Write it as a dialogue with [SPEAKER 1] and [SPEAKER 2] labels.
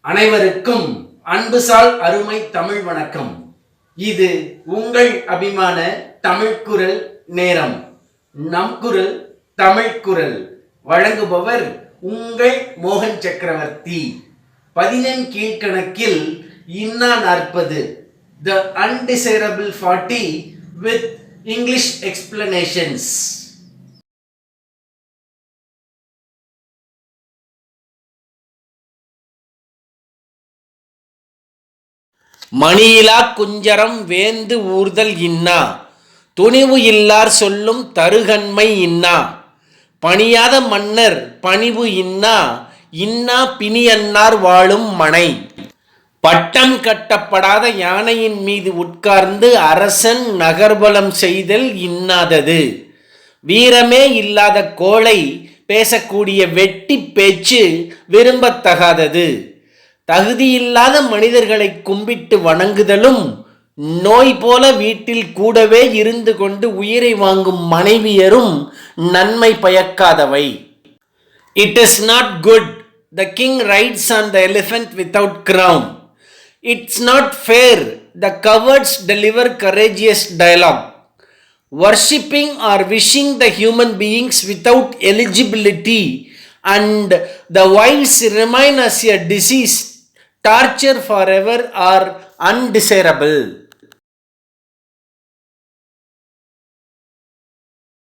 [SPEAKER 1] அனைவருக்கும் அன்புசால் அருமை தமிழ் வணக்கம். இது உங்கள் அபிமான தமிழ் குரல் நேரம். நம் குரல் தமிழ் குரல். வழங்குபவர் உங்கள் மோகன் சக்கரவர்த்தி. பதினெண் கீழ்கணக்கில் Inna Naarpathu. The undesirable forty with English explanations மணியிலா குஞ்சரம் வேந்து ஊர்தல் இன்னா? துணிவு இல்லார் சொல்லும் தருகன்மை இன்னா? பணியாத மன்னர் பணிவு இன்னா? இன்னா பிணியன்னார் வாழும் மனை. பட்டம் கட்டப்படாத யானையின் மீது உட்கார்ந்து அரசன் நகர்வலம் செய்தல் இன்னாதது. வீரமே இல்லாத கோளை பேசக்கூடிய வெட்டி பேச்சு விரும்பத்தகாதது. தகுதியில்லாத மனிதர்களை கும்பிட்டு வணங்குதலும் நோய் போல வீட்டில் கூடவே இருந்து கொண்டு உயிரை வாங்கும் மனைவியரும் நன்மை பயக்காதவை. It is not good the king rides on the elephant without crown it's not fair the cowards deliver courageous dialogue worshipping or wishing the human beings without eligibility and the wiles remain as a disease torture forever or undesirable